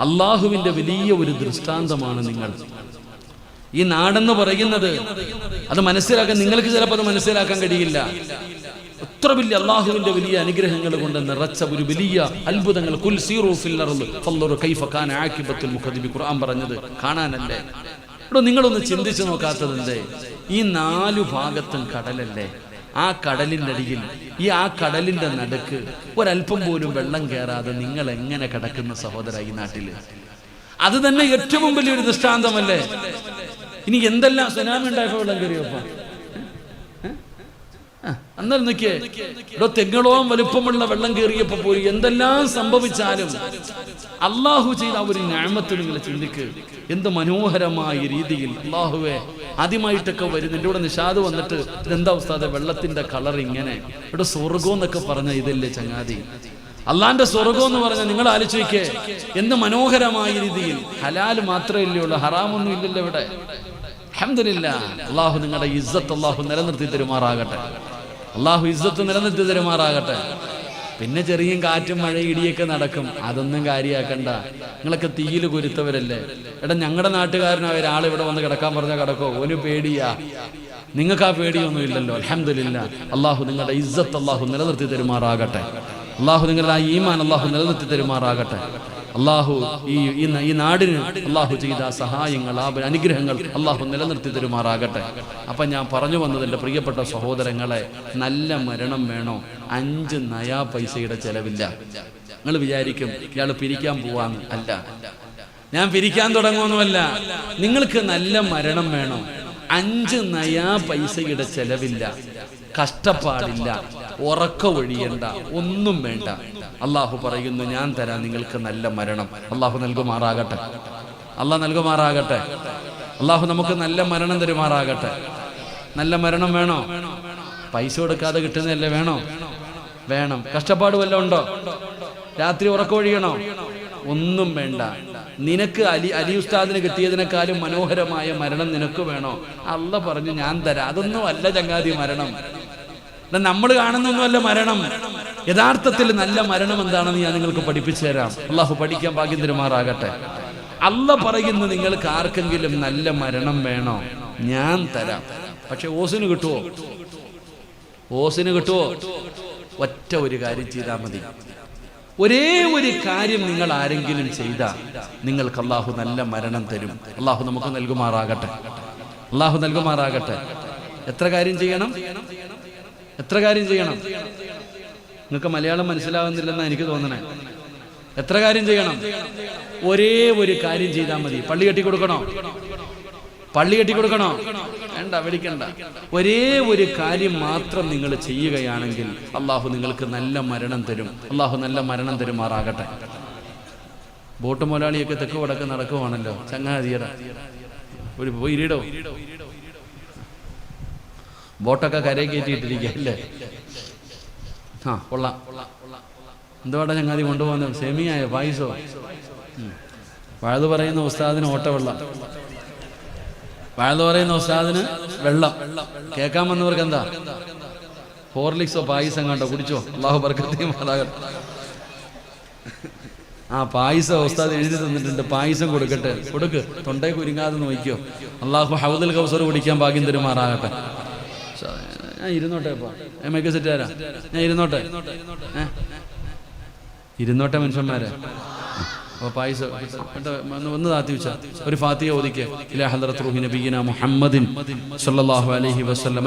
അള്ളാഹുവിന്റെ വലിയ ഒരു ദൃഷ്ടാന്തമാണ് നിങ്ങൾ. ഈ നാടെന്ന് പറയുന്നത് അത് മനസ്സിലാക്കാൻ നിങ്ങൾക്ക് ചിലപ്പോൾ അത് മനസ്സിലാക്കാൻ കഴിയില്ല. എത്ര വലിയ അള്ളാഹുവിന്റെ വലിയ അനുഗ്രഹങ്ങൾ കൊണ്ട് നിറച്ച ഒരു വലിയ അത്ഭുതങ്ങൾ. ഖുർആൻ പറഞ്ഞത് കാണാനല്ലേ? നിങ്ങളൊന്ന് ചിന്തിച്ചു നോക്കാത്തതല്ലേ ഈ നാലു ഭാഗത്തും കടലല്ലേ? ആ കടലിന്റെ അടിയിൽ ഈ ആ കടലിന്റെ നടുക്ക് ഒരല്പം പോലും വെള്ളം കയറാതെ നിങ്ങൾ എങ്ങനെ കിടക്കുന്ന സഹോദര ഈ നാട്ടിൽ അത് തന്നെ ഏറ്റവും വലിയൊരു ദൃഷ്ടാന്തമല്ലേ? ഇനി എന്തെല്ലാം സുനാമി ഉണ്ടായപ്പോൾ വെള്ളം കയറിയപ്പോ അന്നേരം നിൽക്കേ ഇവിടെ തെങ്ങളോളം വലുപ്പമുള്ള വെള്ളം കയറിയപ്പോ പോയി എന്തെല്ലാം സംഭവിച്ചാലും അള്ളാഹു ചെയ്ത ഒരു ഞാമത്ത് നിങ്ങൾ ചിന്തിക്ക്. എന്ത് മനോഹരമായ രീതിയിൽ അള്ളാഹുവെ ആദ്യമായിട്ടൊക്കെ വരുന്ന എന്റെ കൂടെ നിഷാദ് വന്നിട്ട് ഇതെന്താ അവസ്ഥ വെള്ളത്തിന്റെ കളർ ഇങ്ങനെ. ഇവിടെ സ്വർഗം എന്നൊക്കെ പറഞ്ഞ ഇതല്ലേ ചങ്ങാതി. അള്ളാന്റെ സ്വർഗം എന്ന് പറഞ്ഞാൽ നിങ്ങൾ ആലോചിക്കേ എന്ത് മനോഹരമായ രീതിയിൽ. ഹലാൽ മാത്രമേ ഉള്ളൂ ഹറാമൊന്നും ഇല്ലല്ലോ ഇവിടെ. അഹമ്മദില്ല അള്ളാഹു നിങ്ങളുടെ ഇസ്സത്ത് അള്ളാഹു നിലനിർത്തി തരുമാറാകട്ടെ. അള്ളാഹു ഇസ്സത്ത് നിലനിർത്തി തരുമാറാകട്ടെ. പിന്നെ ചെറിയ കാറ്റും മഴ ഇടിയൊക്കെ നടക്കും. അതൊന്നും കാര്യമാക്കണ്ട നിങ്ങളൊക്കെ തീയിൽ കുരുത്തവരല്ലേ? എടാ ഞങ്ങളുടെ നാട്ടുകാരനായ ഒരാൾ ഇവിടെ വന്ന് കിടക്കാൻ പറഞ്ഞാൽ കിടക്കോ? ഒരു പേടിയാ. നിങ്ങൾക്ക് ആ പേടിയൊന്നും ഇല്ലല്ലോ. അലഹമില്ല അള്ളാഹു നിങ്ങളുടെ ഇസ്സത്ത് അള്ളാഹു നിലനിർത്തി തരുമാറാകട്ടെ. അള്ളാഹു നിങ്ങളുടെ ആ ഈമാൻ അള്ളാഹു നിലനിർത്തി തരുമാറാകട്ടെ. അള്ളാഹു ഈ ഈ നാടിന് അള്ളാഹു ചെയ്ത സഹായങ്ങൾ ആ അനുഗ്രഹങ്ങൾ അള്ളാഹു നിലനിർത്തി തരുമാറാകട്ടെ. അപ്പം ഞാൻ പറഞ്ഞു വന്നത് എന്റെ പ്രിയപ്പെട്ട സഹോദരങ്ങളെ നല്ല മരണം വേണോ? അഞ്ച് നയാ പൈസയുടെ ചെലവില്ല. നിങ്ങൾ വിചാരിക്കും ഇയാൾ പിരിക്കാൻ പോവാന്ന് അല്ല. ഞാൻ പിരിക്കാൻ തുടങ്ങുമെന്നുമല്ല നിങ്ങൾക്ക് നല്ല മരണം വേണോ? അഞ്ച് നയാ പൈസയുടെ ചെലവില്ല. കഷ്ടപ്പാടില്ല. ഉറക്ക ഒഴിയണ്ട. ഒന്നും വേണ്ട. അള്ളാഹു പറയുന്നു ഞാൻ തരാം നിങ്ങൾക്ക് നല്ല മരണം. അള്ളാഹു നൽകുമാറാകട്ടെ. അള്ളാഹ് നൽകുമാറാകട്ടെ. അള്ളാഹു നമുക്ക് നല്ല മരണം തരുമാറാകട്ടെ. നല്ല മരണം വേണോ? പൈസ കൊടുക്കാതെ കിട്ടുന്നതല്ലേ വേണോ? വേണം. കഷ്ടപ്പാട് വല്ലതും ഉണ്ടോ? രാത്രി ഉറക്കമൊഴിയണോ ഒന്നും വേണ്ട. നിനക്ക് അലി അലി ഉസ്താദിന് കിട്ടിയതിനേക്കാളും മനോഹരമായ മരണം നിനക്ക് വേണോ? അല്ല പറഞ്ഞു ഞാൻ തരാം. അതൊന്നും അല്ല ചങ്ങാതി മരണം. നമ്മൾ കാണുന്നൊന്നുമല്ല മരണം. യഥാർത്ഥത്തിൽ നല്ല മരണം എന്താണെന്ന് ഞാൻ നിങ്ങൾക്ക് പഠിപ്പിച്ചു തരാം. അള്ളാഹു പഠിക്കാൻ ഭാഗ്യം തരുമാറാകട്ടെ. അല്ല പറയുന്ന നിങ്ങൾക്ക് ആർക്കെങ്കിലും നല്ല മരണം വേണോ? ഞാൻ തരാം. പക്ഷെ ഓസിന് കിട്ടുമോ ഓസിന് കിട്ടുമോ ഒറ്റ ഒരു കാര്യം ചെയ്താൽ മതി. ഒരേ ഒരു കാര്യം നിങ്ങൾ ആരെങ്കിലും ചെയ്താൽ നിങ്ങൾക്ക് അള്ളാഹു നല്ല മരണം തരും. അള്ളാഹു നമുക്ക് നൽകുമാറാകട്ടെ. അള്ളാഹു നൽകുമാറാകട്ടെ. എത്ര കാര്യം ചെയ്യണം? എത്ര കാര്യം ചെയ്യണം? നിങ്ങൾക്ക് മലയാളം മനസ്സിലാവുന്നില്ലെന്നാണ് എനിക്ക് തോന്നണേ. എത്ര കാര്യം ചെയ്യണം? ഒരേ ഒരു കാര്യം ചെയ്താൽ മതി. പള്ളി കെട്ടി കൊടുക്കണോ? പള്ളി കെട്ടി കൊടുക്കണോ? വേണ്ട വിളിക്കണ്ട. ഒരേ ഒരു കാര്യം മാത്രം നിങ്ങൾ ചെയ്യുകയാണെങ്കിൽ അള്ളാഹു നിങ്ങൾക്ക് നല്ല മരണം തരും. അള്ളാഹു നല്ല മരണം തരുമാറാകട്ടെ. ബോട്ട് മുതലാളിയൊക്കെ തെക്ക് വടക്ക് നടക്കുവാണല്ലോ. ചങ്ങാതിയട ഒരു പോയി ഇരിടോ. ബോട്ടൊക്കെ കരയിൽ കയറ്റിയിട്ടിരിക്കുക അല്ലേ ആ കൊള്ളാം. എന്തുവാടാ ചങ്ങാതി കൊണ്ടുപോകുന്നത് സെമിയായോ പായസോ. വഴുത് പറയുന്ന ഉസ്താദിന് ഓട്ടവെള്ളം. വഴുത് പറയുന്ന ഉസ്താദിന് വെള്ളം. കേൾക്കാൻ വന്നവർക്ക് എന്താ ഹോർലിക്സോ പായസം കണ്ടോ കുടിച്ചോ? അള്ളാഹു ബർക്കത്തെയും മാതാകട്ടെ ആ പായസം ഉസ്താദ് എഴുതി തന്നിട്ടുണ്ട്. പായസം കൊടുക്കട്ടെ. കൊടുക്ക്. തൊണ്ടേ കുരുങ്ങാതെ നോക്കിയോ അള്ളാഹു ഹൗദൽ കൗസർ കുടിക്കാൻ ഭാഗ്യം തരുമാറാകട്ടെ. ഞാൻ ഇരുന്നോട്ടെ ഇപ്പൊ. ഏ മൈക്ക് സെറ്റ് തരാം ഞാൻ ഇരുന്നോട്ടെ. ഇരുന്നോട്ടെ മനുഷ്യന്മാരെ. അപ്പോൾ ഒരു ഫാത്തിയ ഓദിക്കെ ഇലാ റൂഹി മുഹമ്മദിൻ അലൈഹി വസല്ലം.